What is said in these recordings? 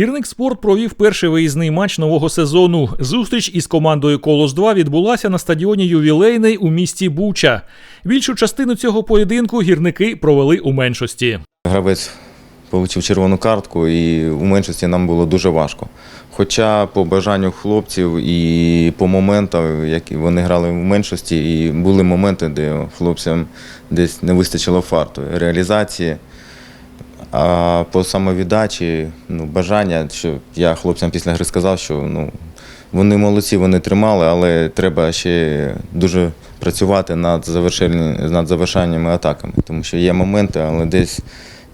Гірник спорт провів перший виїзний матч нового сезону. Зустріч із командою Колос 2 відбулася на стадіоні Ювілейний у місті Буча. Більшу частину цього поєдинку гірники провели у меншості. Гравець отримав червону картку, і у меншості нам було дуже важко. Хоча по бажанню хлопців і по моментам, які вони грали в меншості, і були моменти, де хлопцям десь не вистачило фарту, реалізації. А по самовіддачі, ну, бажання, що я хлопцям після гри сказав, що ну, вони молодці, вони тримали, але треба ще дуже працювати над, над завершеннями атаками. Тому що є моменти, але десь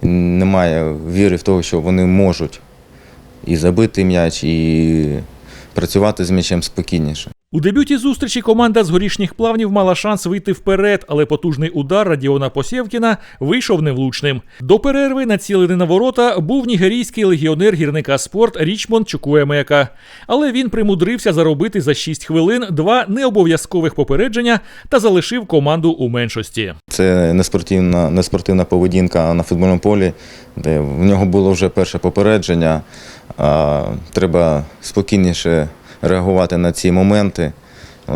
немає віри в того, що вони можуть і забити м'яч, і працювати з м'ячем спокійніше. У дебюті зустрічі команда з горішніх плавнів мала шанс вийти вперед, але потужний удар Радіона Посєвкіна вийшов невлучним. До перерви, націлений на ворота, був нігерійський легіонер гірника спорт Річмонд Чукуемека. Але він примудрився заробити за 6 хвилин два необов'язкових попередження та залишив команду у меншості. Це неспортивна, поведінка на футбольному полі, де в нього було вже перше попередження. А, треба спокійніше реагувати на ці моменти.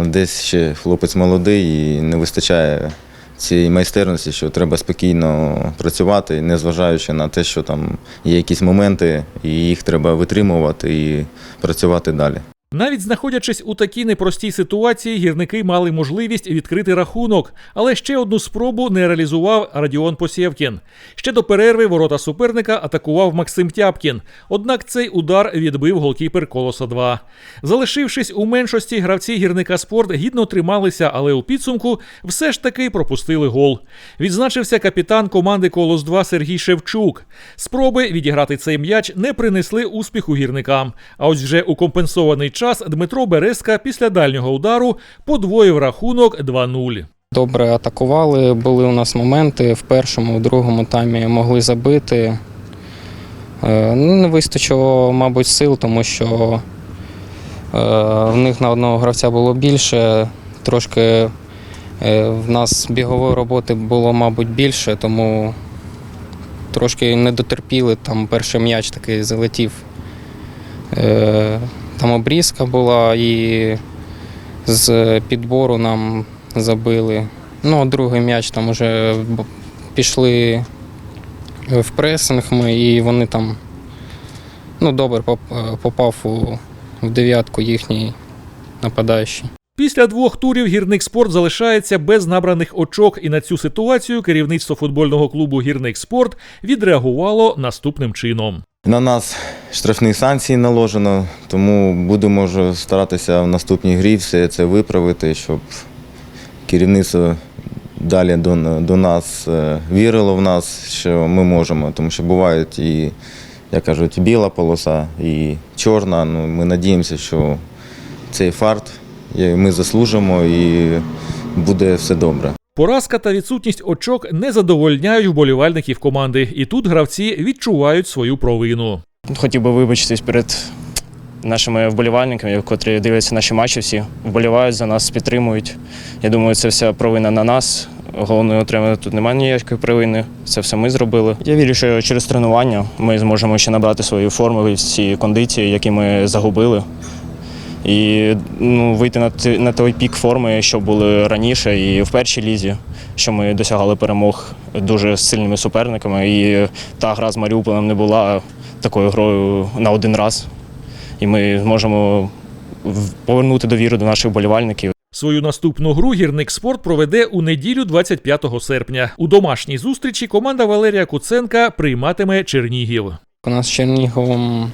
Десь ще хлопець молодий і не вистачає цієї майстерності, що треба спокійно працювати, незважаючи на те, що там є якісь моменти, і їх треба витримувати і працювати далі. Навіть знаходячись у такій непростій ситуації, гірники мали можливість відкрити рахунок, але ще одну спробу не реалізував Радіон Посєвкін. Ще до перерви ворота суперника атакував Максим Тяпкін. Однак цей удар відбив голкіпер Колоса 2. Залишившись у меншості, гравці гірника спорт гідно трималися, але у підсумку все ж таки пропустили гол. Відзначився капітан команди Колос 2 Сергій Шевчук. Спроби відіграти цей м'яч не принесли успіху гірникам. А ось вже у компенсований час Дмитро Березка після дальнього удару подвоїв рахунок 2-0. Добре атакували, були у нас моменти. В першому, в другому таймі могли забити. Е, ну, Не вистачило, мабуть, сил, тому що е, в них на одного гравця було більше. Трошки е, в нас бігової роботи було, мабуть, більше, тому трошки не дотерпіли. Там перший м'яч такий залетів. Там обрізка була і з підбору нам забили. Ну, а другий м'яч там вже пішли в пресинг ми, і вони там ну, добре попав у, в дев'ятку їхній нападаючий. Після двох турів гірник спорт залишається без набраних очок, і на цю ситуацію керівництво футбольного клубу Гірник спорт відреагувало наступним чином. На нас штрафні санкції наложено, тому будемо вже старатися в наступній грі все це виправити, щоб керівництво далі до, до нас е, вірило в нас, що ми можемо. Тому що бувають і, як кажуть, біла полоса, і чорна. Ну, ми надіємося, що цей фарт ми заслужимо і буде все добре. Поразка та відсутність очок не задовольняють вболівальників команди, і тут гравці відчувають свою провину. Хотів би вибачитись перед нашими вболівальниками, котрі дивляться наші матчі, всі вболівають за нас, підтримують. Я думаю, це вся провина на нас. Головної отримати тут немає ніякої провини. Це все ми зробили. Я вірю, що через тренування ми зможемо ще набрати свої форми, всі кондиції, які ми загубили. І ну, вийти на, т- на той пік форми, що були раніше, і в першій лізі, що ми досягали перемог дуже з сильними суперниками. І та гра з Маріуполем не була такою грою на один раз. І ми зможемо повернути довіру до наших вболівальників. Свою наступну гру гірник спорт проведе у неділю 25 серпня. У домашній зустрічі команда Валерія Куценка прийматиме Чернігів. У нас з Черніговом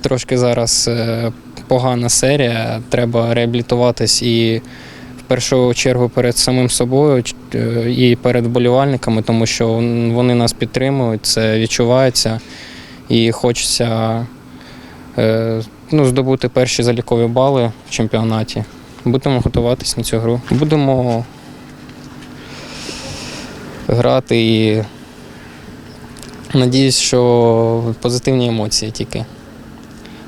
трошки зараз е, погана серія. Треба реабілітуватись і в першу чергу перед самим собою е, і перед вболівальниками, тому що вони нас підтримують, це відчувається і хочеться е, ну, здобути перші залікові бали в чемпіонаті. Будемо готуватись на цю гру. Будемо грати і Надіюсь, що позитивні емоції тільки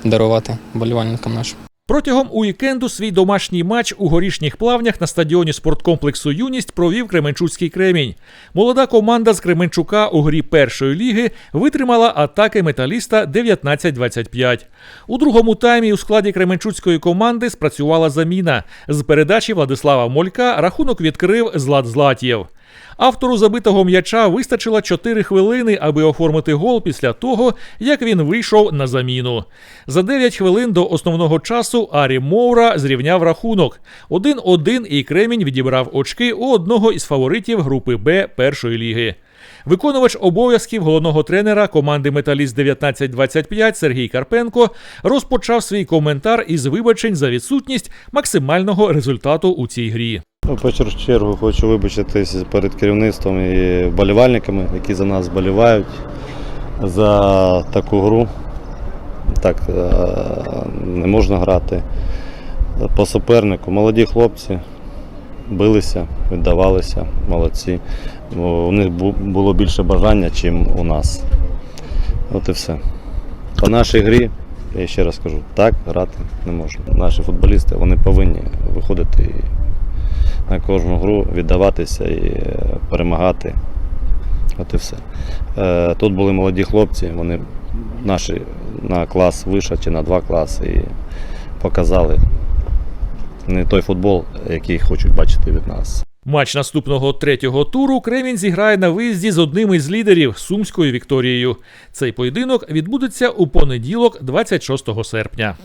дарувати болівальникам нашим. Протягом уікенду свій домашній матч у горішніх плавнях на стадіоні спорткомплексу Юність провів Кременчуцький Кремінь. Молода команда з Кременчука у грі першої ліги витримала атаки металіста 19-25. У другому таймі у складі Кременчуцької команди спрацювала заміна. З передачі Владислава Молька рахунок відкрив Злат Златєв. Автору забитого м'яча вистачило 4 хвилини, аби оформити гол після того, як він вийшов на заміну. За 9 хвилин до основного часу Арі Моура зрівняв рахунок. 1-1 і Кремінь відібрав очки у одного із фаворитів групи Б першої ліги. Виконувач обов'язків головного тренера команди Металіст 1925 Сергій Карпенко розпочав свій коментар із вибачень за відсутність максимального результату у цій грі. Ну, першу чергу хочу вибачитись перед керівництвом і вболівальниками, які за нас вболівають за таку гру. Так е, не можна грати. По супернику молоді хлопці билися, віддавалися, молодці. У них було більше бажання, ніж у нас. От і все. По нашій грі, я ще раз кажу, так грати не можна. Наші футболісти вони повинні виходити на кожну гру віддаватися і е, перемагати. От і все. Е, Тут були молоді хлопці, вони наші на клас вище чи на два класи і показали не той футбол, який хочуть бачити від нас. Матч наступного третього туру Кремінь зіграє на виїзді з одним із лідерів Сумською Вікторією. Цей поєдинок відбудеться у понеділок, 26 серпня.